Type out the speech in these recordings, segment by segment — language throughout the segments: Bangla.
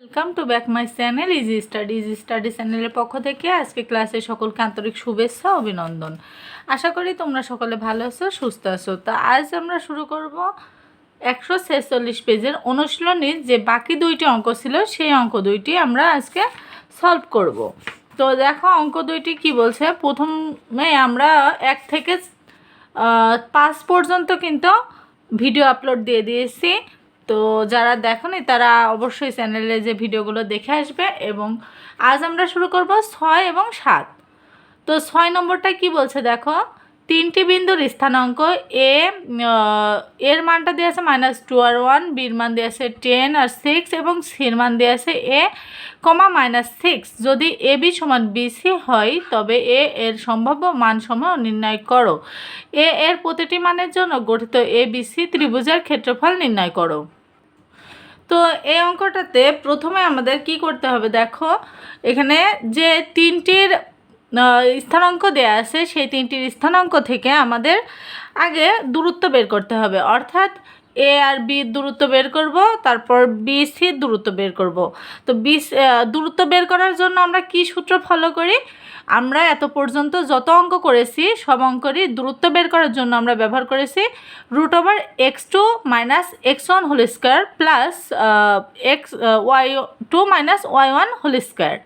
Welcome to back my channel easy study easy study চ্যানেলের পক্ষ থেকে আজকে ক্লাসে সকলকে আন্তরিক শুভেচ্ছা অভিনন্দন। আশা করি তোমরা সকলে ভালো আছো, সুস্থ আছো। তা আজ আমরা শুরু করব একশো ছেচল্লিশ পেজের অনুশীলনীর যে বাকি দুইটি অঙ্ক ছিল, সেই অঙ্ক দুইটি আমরা আজকে সলভ করব। তো দেখো, অঙ্ক দুইটি কি বলছে? প্রথমে আমরা এক থেকে পাঁচ পর্যন্ত কিন্তু ভিডিও আপলোড দিয়ে দিয়েছি। তো যারা দেখনি, তারা অবশ্যই চ্যানেলে যে ভিডিওগুলো দেখে আসবে এবং আজ আমরা শুরু করব ছয় এবং সাত। তো ছয় নম্বরটা কি বলছে দেখো? তিনটি বিন্দুর স্থানাঙ্ক এ এর মানটা দিয়ে আছে মাইনাস টু আর ওয়ান বির মান দিয়ে আছে টেন আর সিক্স এবং সির মান দিয়ে আছে এ কমা মাইনাস সিক্স যদি এ বি সমান বিসি হয়, তবে এ এর সম্ভাব্য মান মানসমূহ নির্ণয় করো। এ এর প্রতিটি মানের জন্য গঠিত এ বিসি ত্রিভুজের ক্ষেত্রফল নির্ণয় করো। তো এই অঙ্কটাতে প্রথমে আমাদের কি করতে হবে দেখো, এখানে যে তিনটির স্থানাঙ্ক দেয়া আছে, সেই তিনটির স্থানাঙ্ক থেকে আমাদের আগে দূরত্ব বের করতে হবে। অর্থাৎ এ আর বি দূরত্ব বের করব, তারপর বি সি দূরত্ব বের করব। তো বি দূরত্ব বের করার জন্য আমরা কি সূত্র ফলো করি? আমরা এত পর্যন্ত যত অঙ্ক করেছি, সব অঙ্করই দূরত্ব বের করার জন্য আমরা ব্যবহার করেছি root over x two minus x one whole square plus x y two minus y one whole square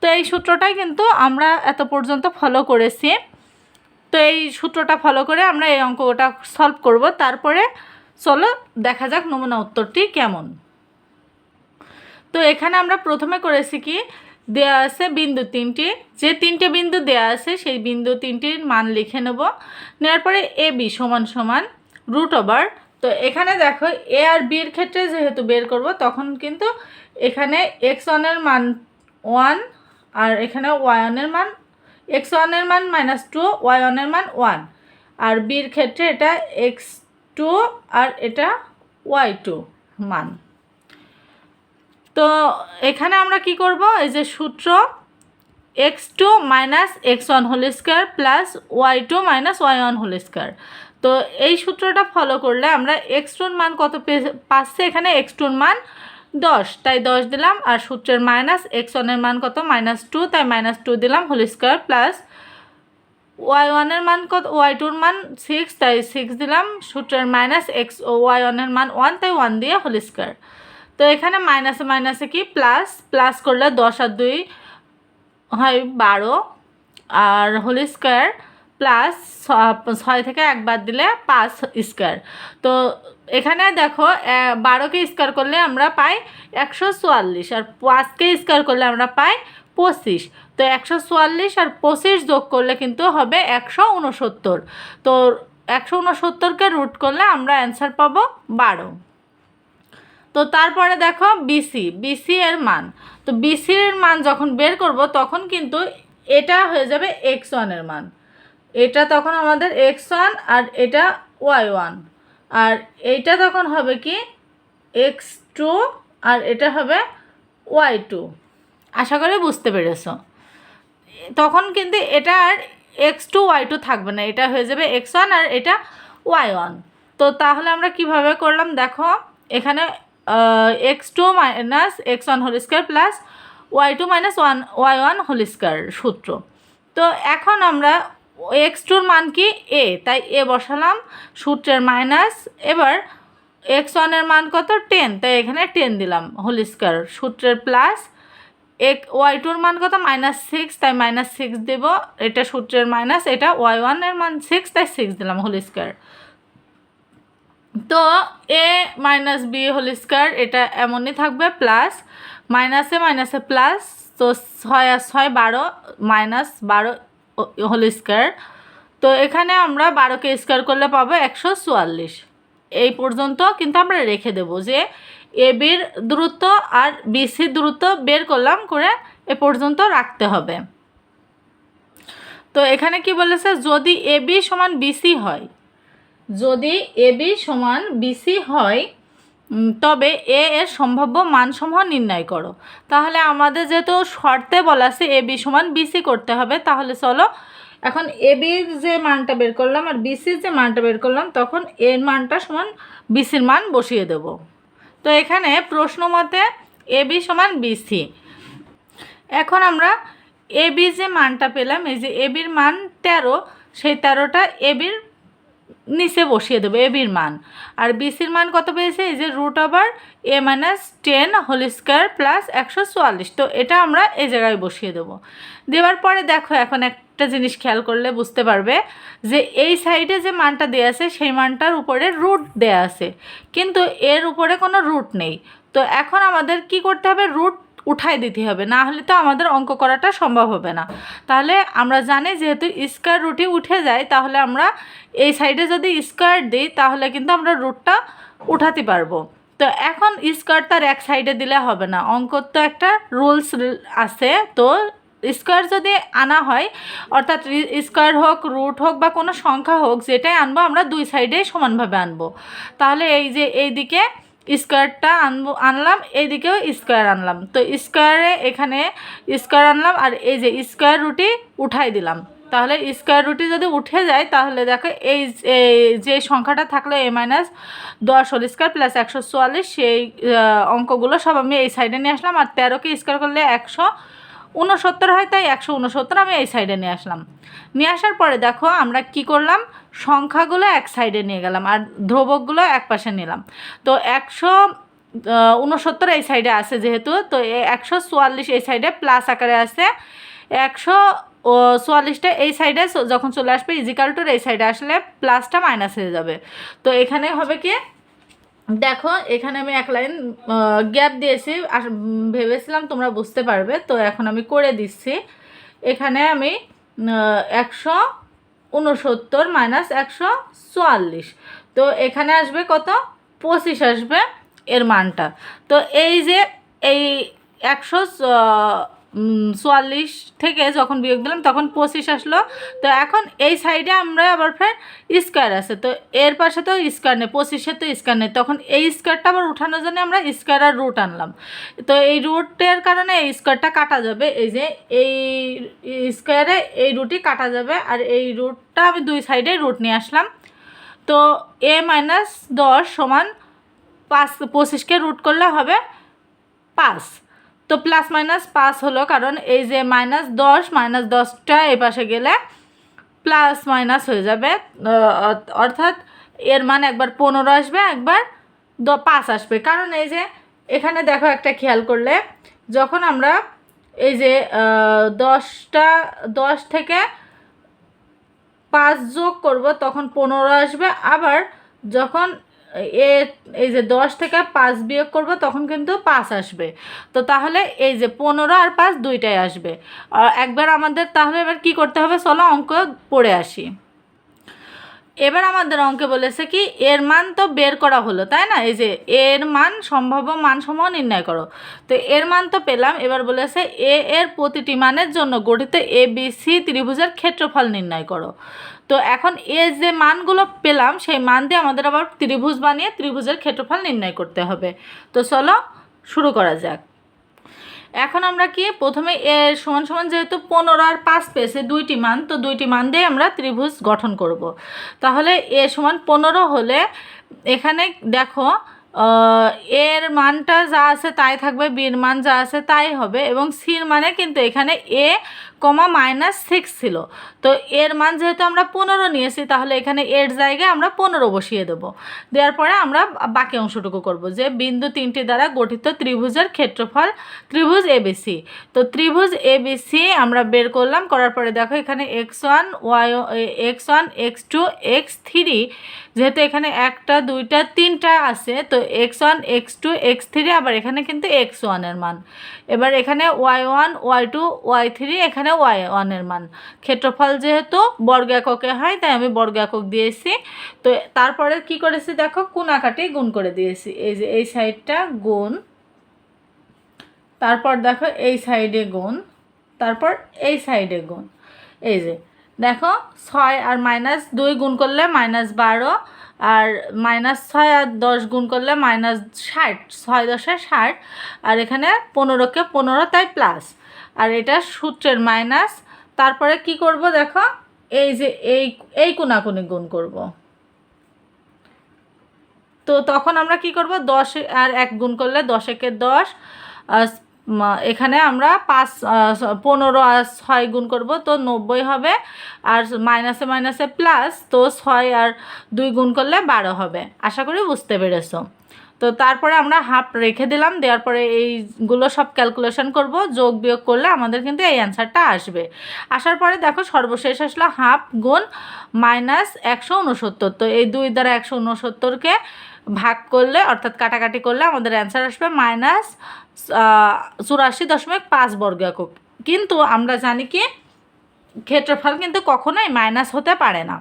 তো এই সূত্রটাই কিন্তু আমরা এত পর্যন্ত ফলো করেছি। তো এই সূত্রটা ফলো করে আমরা এই অঙ্কটা সলভ করব। তারপরে চলো দেখা যাক নমুনা উত্তরটি কেমন। তো এখানে আমরা প্রথমে করেছি কি দেয়া আছে বিন্দু তিনটি। যে তিনটে বিন্দু দেয়া আছে, সেই বিন্দু তিনটির মান লিখে নেব। নেওয়ার পরে এ, বি সমান সমান রুট ওভার তো এখানে দেখো এ আর বির ক্ষেত্রে যেহেতু বের করব, তখন কিন্তু এখানে এক্স ওয়ানের মান ওয়ান আর এখানে ওয়াই ওয়ানের মান এক্স ওয়ানের মান মাইনাস টু ওয়াই ওয়ানের মান ওয়ান আর বির ক্ষেত্রে এটা এক্স টু আর এটা ওয়াই টু মান। তো এখানে আমরা কি করব? এই যে সূত্র x two minus x one whole square plus y two minus y one whole square তো এই সূত্রটা ফলো করলে আমরা এক্স টুর মান কত পে- পাচ্ছি? এখানে এক্স টুর মান দশ। তাই দশ দিলাম, আর সূত্রের মাইনাস এক্স ওয়ানের মান কত? মাইনাস টু তাই মাইনাস টু দিলাম হোল স্কোয়ার প্লাস ওয়াই ওয়ানের মান কত? ওয়াই টুর মান সিক্স তাই সিক্স দিলাম, সূত্রের মাইনাস এক্স ওয়াই ওয়ানের মান ওয়ান তাই ওয়ান দিয়ে হোল স্কোয়ার তো এখানে মাইনাসে মাইনাসে কি? প্লাস প্লাস করলে দশ আর দুই হয় বারো। আর হোল স্কোয়ার প্লাস ছয় থেকে একবার দিলে পাঁচ স্কোয়ার তো এখানে দেখো বারোকে স্কোয়ার করলে আমরা পাই একশো চুয়াল্লিশ আর পাঁচকে স্কোয়ার করলে আমরা পাই পঁচিশ। তো একশো চুয়াল্লিশ আর পঁচিশ যোগ করলে কিন্তু হবে একশো উনসত্তর। তো একশো উনসত্তরকে রুট করলে আমরা অ্যান্সার পাবো বারো। তো তারপরে দেখো বিসি বিসি এর মান। তো বিসি এর মান যখন বের করব, তখন কিন্তু এটা হয়ে যাবে এক্স ওয়ানের মান। এটা তখন আমাদের এক্স ওয়ান আর এটা ওয়াই ওয়ান আর এইটা তখন হবে কি এক্স টু আর এটা হবে ওয়াই টু আশা করি বুঝতে পেরেছ। তখন কিন্তু এটা আর এক্স টু ওয়াই টু থাকবে না। এটা হয়ে যাবে এক্স ওয়ান আর এটা ওয়াই ওয়ান তো তাহলে আমরা কীভাবে করলাম? দেখো, এখানে x two minus x one whole square plus y two minus one y one whole square সূত্র। তো এখন আমরা এক্স টুর মান কি? এ তাই এ বসালাম, সূত্রের মাইনাস এবার এক্স ওয়ানের মান কত? টেন তাই এখানে টেন দিলাম হোল স্কোয়ার সূত্রের প্লাস এক ওয়াই টুর মান কত? মাইনাস সিক্স তাই মাইনাস সিক্স দেব, এটা সূত্রের মাইনাস এটা ওয়াই ওয়ানের মান সিক্স তাই সিক্স দিলাম হোল স্কোয়ার তো a minus b whole square এটা এমনই থাকবে প্লাস মাইনাসে মাইনাসে প্লাস তো ছয় আর ছয় বারো মাইনাস বারো হোল স্কোয়ার তো এখানে আমরা বারোকে স্কোয়ার করলে পাবো একশো চুয়াল্লিশ। এই পর্যন্ত কিন্তু আমরা রেখে দেবো যে এ বির দূরত্ব আর বিসির দূরত্ব বের করলাম, করে এ পর্যন্ত রাখতে হবে। তো এখানে কি বলেছে, যদি এ বি সমান বিসি হয় যদি এ বি সমান বিসি হয় তবে এ এর সম্ভাব্য মানসমূহ নির্ণয় করো। তাহলে আমাদের যেহেতু শর্তে বলা আছে বি সমান বিসি করতে হবে, তাহলে চলো, এখন এ বির যে মানটা বের করলাম আর বিসির যে মানটা বের করলাম, তখন এর মানটা সমান বিসির মান বসিয়ে দেব। তো এখানে প্রশ্ন মতে বি সমান বিসি এখন আমরা এ বি যে মানটা পেলাম, এই যে এ বির মান তেরো, সেই তেরোটা এ বির নিচে বসিয়ে দেবো এ বির মান। আর বিসির মান কত পেয়েছে? এই যে root over a minus ten whole square plus একশো চুয়াল্লিশ। তো এটা আমরা এই জায়গায় বসিয়ে দেবো। দেওয়ার পরে দেখো, এখন একটা জিনিস খেয়াল করলে বুঝতে পারবে যে এই সাইডে যে মানটা দেওয়া আছে, সেই মানটার উপরে রুট দেয়া আছে। কিন্তু এর উপরে কোনো রুট নেই। তো এখন আমাদের কি করতে হবে? রুট উঠাই দিতে হবে, না হলে তো আমাদের অঙ্ক করাটা সম্ভব হবে না। তাহলে আমরা জানি যেহেতু স্কোয়ার রুটই উঠে যায়, তাহলে আমরা এই সাইডে যদি স্কোয়ার দিই, তাহলে কিন্তু আমরা রুটটা উঠাতে পারব। তো এখন স্কোয়ার তার এক সাইডে দিলে হবে না, অঙ্কর তো একটা রুলস আছে। তো স্কোয়ার যদি আনা হয়, অর্থাৎ স্কোয়ার হোক রুট হোক বা কোনো সংখ্যা হোক, যেটাই আনব, আমরা দুই সাইডেই সমানভাবে আনব। তাহলে এই যে এই দিকে স্কোয়ারটা আনব আনলাম, এইদিকেও স্কোয়ার আনলাম। তো স্কোয়ারে এখানে স্কোয়ার আনলাম আর এই যে স্কোয়ার রুটি উঠাই দিলাম। তাহলে স্কোয়ার রুটি যদি উঠে যায়, তাহলে দেখো এই যে সংখ্যাটা থাকল এ মাইনাস দশ হোল স্কোয়ার প্লাস একশো চুয়াল্লিশ, সেই অঙ্কগুলো সব আমি এই সাইডে নিয়ে আসলাম। আর তেরোকে স্কোয়ার করলে একশো উনসত্তর হয়, তাই একশো উনসত্তর আমি এই সাইডে নিয়ে আসলাম। নিয়ে আসার পরে দেখো, আমরা কি করলাম? সংখ্যাগুলো এক সাইডে নিয়ে গেলাম আর ধ্রুবকগুলো এক পাশে নিলাম। তো একশো উনসত্তর এই সাইডে আছে যেহেতু, তো একশো চুয়াল্লিশ এই সাইডে প্লাস আকারে আছে। একশো ও চুয়াল্লিশটা এই সাইডে যখন চলে আসবে ইজিক্যাল টুর এই সাইডে আসলে প্লাসটা মাইনাস হয়ে যাবে। তো এখানে হবে কি? দেখো, এখানে আমি এক লাইন গ্যাপ দিয়েছি। আর ভেবেছিলাম তোমরা বুঝতে পারবে, তো এখন আমি করে দিচ্ছি। এখানে আমি একশো উনসত্তর মাইনাস একশো চুয়াল্লিশ। তো এখানে আসবে কত? পঁচিশ আসবে এর মানটা। তো এই যে, এই একশো চুয়াল্লিশ থেকে যখন বিয়োগ দিলাম, তখন পঁচিশ আসলো। তো এখন এই সাইডে আমরা আবার ফের স্কোয়ার আছে। তো এর পাশে তো স্কোয়ার নেই, পঁচিশে তো স্কোয়ার নেই। তখন এই স্কোয়ারটা আবার উঠানোর জন্য আমরা স্কোয়ার আর রুট আনলাম। তো এই রুটের কারণে এই স্কোয়ারটা কাটা যাবে। এই যে এই স্কোয়ারে এই রুটই কাটা যাবে। আর এই রুটটা আমি দুই সাইডে রুট নিয়ে আসলাম। তো এ মাইনাস দশ সমান পাঁচ, পঁচিশকে রুট করলে হবে পাঁচ। তো প্লাস মাইনাস পাঁচ হলো, কারণ এই যে মাইনাস দশ মাইনাস দশটা এ পাশে গেলে প্লাস মাইনাস হয়ে যাবে। অর্থাৎ এর মান একবার পনেরো আসবে, একবার দ, পাঁচ আসবে। কারণ এই যে এখানে দেখো একটা খেয়াল করলে, যখন আমরা এই যে দশটা, দশ থেকে পাঁচ যোগ করব, তখন পনেরো আসবে। আবার যখন এ, এই যে দশ থেকে পাঁচ বিয়োগ করব, তখন কিন্তু পাঁচ আসবে। তো তাহলে এই যে পনেরো আর পাঁচ দুইটাই আসবে। একবার আমাদের তাহলে এবার কি করতে হবে? চলো অঙ্ক পড়ে আসি। এবার আমাদের অঙ্কে বলেছে কি, এর মান তো বের করা হলো, তাই না? এই যে এর মান সম্ভাব্য মান সমূহ নির্ণয় করো। তো এর মান তো পেলাম, এবার বলেছে এ এর প্রতিটি মানের জন্য গঠিত এ বি সি ত্রিভুজের ক্ষেত্রফল নির্ণয় করো। তো এখন এ যে মানগুলো পেলাম, সেই মান দিয়ে আমাদের আবার ত্রিভুজ বানিয়ে ত্রিভুজের ক্ষেত্রফল নির্ণয় করতে হবে তো চলো শুরু করা যাক এখন আমরা কি, প্রথমে এ সমান সমান যেহেতু পনেরো আর পাঁচ পেয়েছে, দুইটি মান, তো দুইটি মান দিয়ে আমরা ত্রিভুজ গঠন করব। তাহলে এ সমান পনেরো হলে এখানে দেখো এর মানটা যা আছে তাই থাকবে, বির মান যা আছে তাই হবে এবং সির মানে কিন্তু এখানে এ কমা মাইনাস সিক্স ছিল। তো এর মান যেহেতু আমরা পনেরো নিয়েছি, তাহলে এখানে এর জায়গায় আমরা পনেরো বসিয়ে দেবো। দেওয়ার পরে আমরা বাকি অংশটুকু করব, যে বিন্দু তিনটি দ্বারা গঠিত ত্রিভুজের ক্ষেত্রফল ত্রিভুজ এবিসি তো ত্রিভুজ এবিসি আমরা বের করলাম, করার পরে দেখো এখানে x one, y, x one, x two, x three, যেহেতু এখানে একটা, দুইটা, তিনটা আছে, তো x one, x two, x three আবার এখানে কিন্তু এক্স ওয়ানের মান। এবার এখানে y one, y two, y three, এখানে ওয়াই ওয়ানের মান। ক্ষেত্রফল যেহেতু বর্গ এককে হয়, তাই আমি বর্গ একক দিয়েছি। তো তারপরে কি করেছি দেখো কোনাকাটি গুণ করে দিয়েছি। এই যে, এই সাইডটা গুণ, তারপর দেখো এই সাইডে গুণ, তারপর এই সাইডে গুণ। এই যে, দেখো, ছয় আর মাইনাস দুই গুণ করলে মাইনাস বারো, আর মাইনাস ছয় আর দশ গুণ করলে মাইনাস ষাট, ছয় দশে ষাট, আর এখানে পনেরোকে পনেরো, তাই প্লাস আর এটা সূত্রের মাইনাস তারপরে কি করব দেখো? এই যে এই এই কোনাকুনি গুণ করব। তো তখন আমরা কি করব? দশ আর এক গুণ করলে দশ একে দশ এখানে আমরা পাঁচ পনেরো আর ছয় গুণ করব, তো নব্বই হবে। আর মাইনাসে মাইনাসে প্লাস তো ছয় আর দুই গুণ করলে বারো হবে। আশা করি বুঝতে পেরেছ। তো তারপরে আমরা হাফ রেখে দিলাম, দেওয়ার পরে এইগুলো সব ক্যালকুলেশন করব, যোগ বিয়োগ করলে আমাদের কিন্তু এই অ্যান্সারটা আসবে। আসার পরে দেখো সর্বশেষ আসলো হাফ গুণ মাইনাস একশো উনসত্তর, তো এই দুই দ্বারা একশো উনসত্তরকে ভাগ করলে, অর্থাৎ কাটাকাটি করলে আমাদের অ্যান্সার আসবে মাইনাস চুরাশি দশমিক পাঁচ বর্গ একক। কিন্তু আমরা জানি কি, ক্ষেত্রফল কিন্তু কখনোই মাইনাস হতে পারে না।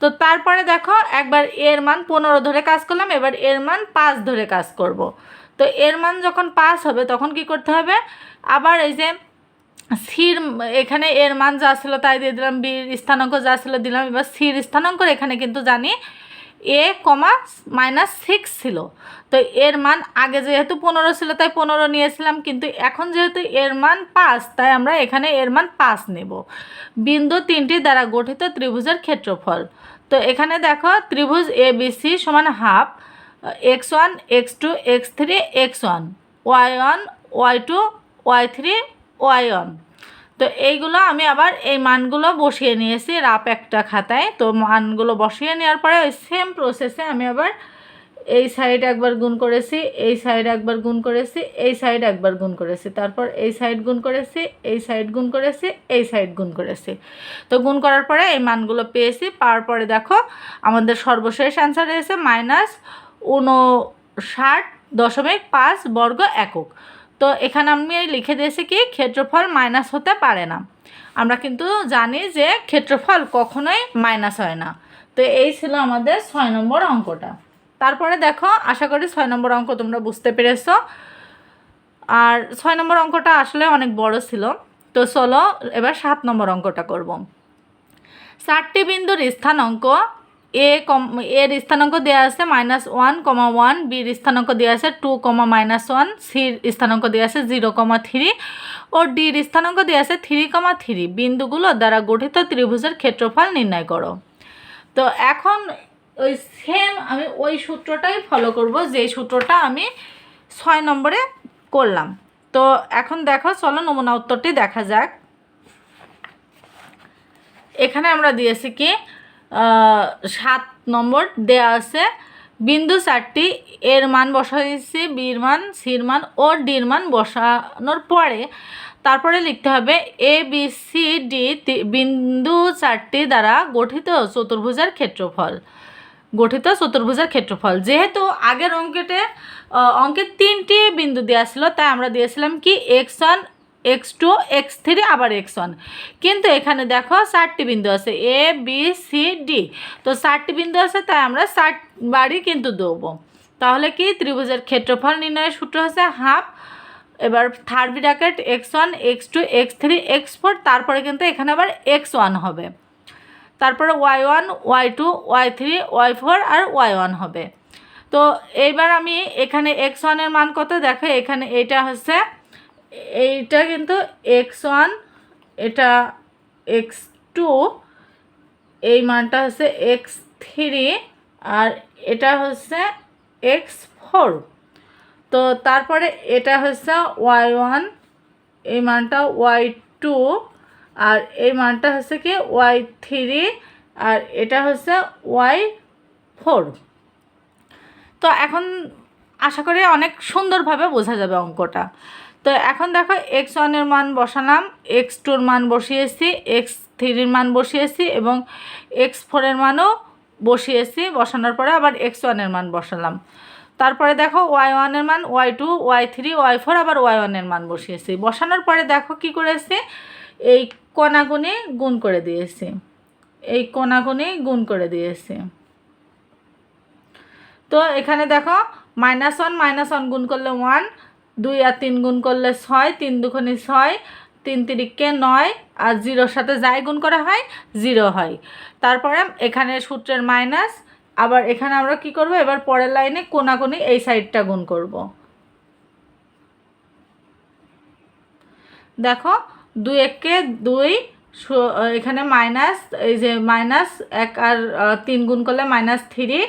তো তারপরে দেখো, একবার এর মান পনেরো ধরে কাজ করলাম, এবার এর মান পাঁচ ধরে কাজ করব। তো এর মান যখন পাঁচ হবে, তখন কি করতে হবে? আবার এই যে সির এখানে এর মান যা ছিল তাই দিয়ে দিলাম, বীর স্থানাঙ্ক যা ছিল দিলাম, এবার সির স্থানাঙ্ক এখানে কিন্তু জানি এ কমা মাইনাস সিক্স ছিল। তো এর মান আগে যেহেতু পনেরো ছিল, তাই পনেরো নিয়েছিলাম, কিন্তু এখন যেহেতু এর মান পাঁচ, তাই আমরা এখানে এর মান পাঁচ নেব। বিন্দু তিনটি দ্বারা গঠিত ত্রিভুজের ক্ষেত্রফল। তো এখানে দেখো, ত্রিভুজ এ বি সি সমান half, x one, x two, x three, x one, y one, y two, y three, y one. তো এইগুলো আমি আবার এই মানগুলো বসিয়ে নিয়েছি রাপ একটা খাতায়। তো মানগুলো বসিয়ে নেওয়ার পরে ওই সেম প্রসেসে আমি আবার এই সাইড একবার গুণ করেছি, এই সাইড একবার গুণ করেছি, এই সাইড একবার গুণ করেছি। তারপর এই সাইড গুণ করেছি, এই সাইড গুণ করেছি, এই সাইড গুণ করেছি। তো গুণ করার পরে এই মানগুলো পেয়েছি, পাওয়ার পরে দেখো আমাদের সর্বশেষ অ্যান্সার এসেছে মাইনাস উনষাট দশমিক পাঁচ বর্গ একক। তো এখানে আমি লিখে দিয়েছি কি, ক্ষেত্রফল মাইনাস হতে পারে না। আমরা কিন্তু জানি যে ক্ষেত্রফল কখনোই মাইনাস হয় না। তো এই ছিল আমাদের ছয় নম্বর অঙ্কটা। তারপরে দেখো, আশা করি ছয় নম্বর অঙ্ক তোমরা বুঝতে পেরেছ। আর ছয় নম্বর অঙ্কটা আসলে অনেক বড় ছিল। তো চলো এবার সাত নম্বর অঙ্কটা করব। চারটি বিন্দুর স্থানাঙ্ক এ কম এর স্থানাঙ্ক দেওয়া আছে মাইনাস ওয়ান কমা ওয়ান বির স্থানাঙ্ক দেওয়া আছে টু কমা মাইনাস ওয়ান সির স্থানাঙ্ক দেওয়া আছে জিরো কমা থ্রি ও ডির স্থানাঙ্ক দেওয়া আছে থ্রি কমা থ্রি বিন্দুগুলো দ্বারা গঠিত ত্রিভুজের ক্ষেত্রফল নির্ণয় করো। তো এখন ওই সেম আমি ওই সূত্রটাই ফলো করব, যে সূত্রটা আমি ছয় নম্বরে করলাম। তো এখন দেখো, চলো নমুনা উত্তরটি দেখা যাক। এখানে আমরা দিয়েছি কি? সাত নম্বর দেয়া আছে বিন্দু চারটি এর মান বসাইছি বির মান সির মান ও ডির মান বসানোর পরে তারপরে লিখতে হবে এ বি সি ডি বিন্দু চারটি দ্বারা গঠিত চতুর্ভুজের ক্ষেত্রফল। গঠিত চতুর্ভুজের ক্ষেত্রফল। যেহেতু আগের অঙ্কেটে আহ, অঙ্কে তিনটি বিন্দু দেওয়া ছিল তাই আমরা দিয়েছিলাম কি x one x two x three আবার এক্স ওয়ান কিন্তু এখানে দেখো চারটি বিন্দু আছে এ বি সি ডি তো চারটি বিন্দু আছে, তাই আমরা চার বারই কিন্তু দেবো। তাহলে কি? ত্রিভুজের ক্ষেত্রফল নির্ণয়ের সূত্র হচ্ছে হাফ এবার third bracket x one x two x three x four তারপরে কিন্তু এখানে আবার এক্স ওয়ান হবে। তারপরে y one y two y three y four আর ওয়াই ওয়ান হবে। তো এইবার আমি এখানে এক্স ওয়ানের মান কত? দেখো এখানে এটা হচ্ছে এইটা কিন্তু এক্স ওয়ান, এটা এক্স টু, এই মানটা হচ্ছে এক্স থ্রি আর এটা হচ্ছে এক্স ফোর। তো তারপরে এটা হচ্ছে ওয়াই ওয়ান, এই মানটা ওয়াই টু আর এই মানটা হচ্ছে কি ওয়াই থ্রি আর এটা হচ্ছে ওয়াই ফোর। তো এখন আশা করি অনেক সুন্দরভাবে বোঝা যাবে অঙ্কটা। তো এখন দেখো এক্স ওয়ানের মান বসালাম এক্স টুর মান বসিয়েছি এক্স থ্রির মান বসিয়েছি এবং এক্স ফোরের মানও বসিয়েছি, বসানোর পরে আবার এক্স ওয়ানের মান বসালাম। তারপরে দেখো ওয়াই ওয়ানের মান y two y three y four আবার ওয়াই ওয়ানের মান বসিয়েছি। বসানোর পরে দেখো কি করেছি? এই কোনাগুনি গুণ করে দিয়েছি। এই কোনাগুনি গুণ করে দিয়েছি। তো এখানে দেখো মাইনাস ওয়ান মাইনাস ওয়ান গুণ করলে ওয়ান দুই আর তিন গুণ করলে ছয়, তিন দুখনি ছয়, তিন তিরিককে নয়, আর জিরোর সাথে যাই গুণ করা হয়, জিরো হয়। তারপরে এখানে সূত্রের মাইনাস আবার এখানে আমরা কি করব? এবার পরের লাইনে কোনাকুনি এই সাইডটা গুণ করব। দেখো, দুই এককে দুই এখানে মাইনাস এই যে মাইনাস এক আর তিন গুণ করলে মাইনাস থ্রি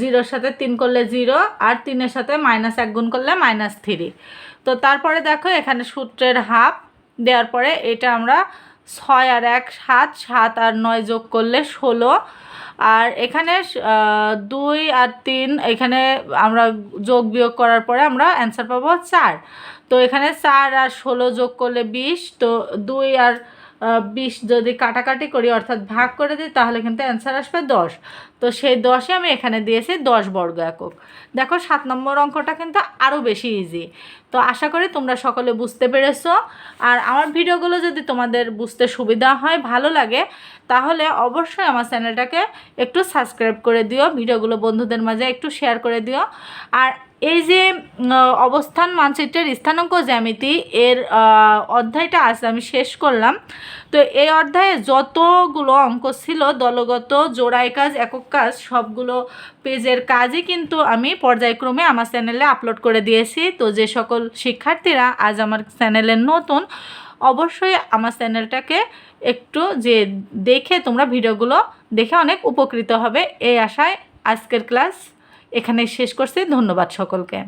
জিরোর সাথে তিন করলে জিরো আর তিনের সাথে মাইনাস এক গুণ করলে মাইনাস থ্রি। তো তারপরে দেখো এখানে সূত্রের হাফ, দেওয়ার পরে এটা আমরা ছয় আর এক, সাত সাত আর নয় যোগ করলে ষোলো। আর এখানে দুই আর তিন, এখানে আমরা যোগ বিয়োগ করার পরে আমরা অ্যান্সার পাবো চার। তো এখানে চার আর ষোলো যোগ করলে বিশ, তো দুই আর বিশ যদি কাটাকাটি করি, অর্থাৎ ভাগ করে দিই, তাহলে কিন্তু অ্যান্সার আসবে দশ। তো সেই দশে আমি এখানে দিয়েছি দশ বর্গ একক। দেখো, সাত নম্বর অঙ্কটা কিন্তু আরও বেশি ইজি তো আশা করি তোমরা সকলে বুঝতে পেরেছ। আর আমার ভিডিওগুলো যদি তোমাদের বুঝতে সুবিধা হয়, ভালো লাগে, তাহলে অবশ্যই আমার চ্যানেলটাকে একটু সাবস্ক্রাইব করে দিও। ভিডিওগুলো বন্ধুদের মাঝে একটু শেয়ার করে দিও। আর এই যে অবস্থান, মানচিত্রের স্থানাঙ্ক জ্যামিতি, এর অধ্যায়টা আজ আমি শেষ করলাম। তো এই অধ্যায়ে যতগুলো অঙ্ক ছিল, দলগত, জোড়ায় কাজ, একক কাজ, সবগুলো পেজের কাজই কিন্তু আমি পর্যায়ক্রমে আমার চ্যানেলে আপলোড করে দিয়েছি। তো যে সকল শিক্ষার্থীরা আজ আমার চ্যানেলে নতুন, অবশ্যই আমার চ্যানেলটাকে একটু যে দেখে তোমরা ভিডিওগুলো দেখে অনেক উপকৃত হবে। এই আশায় আজকের ক্লাস এখানে শেষ করছি। ধন্যবাদ সকলকে।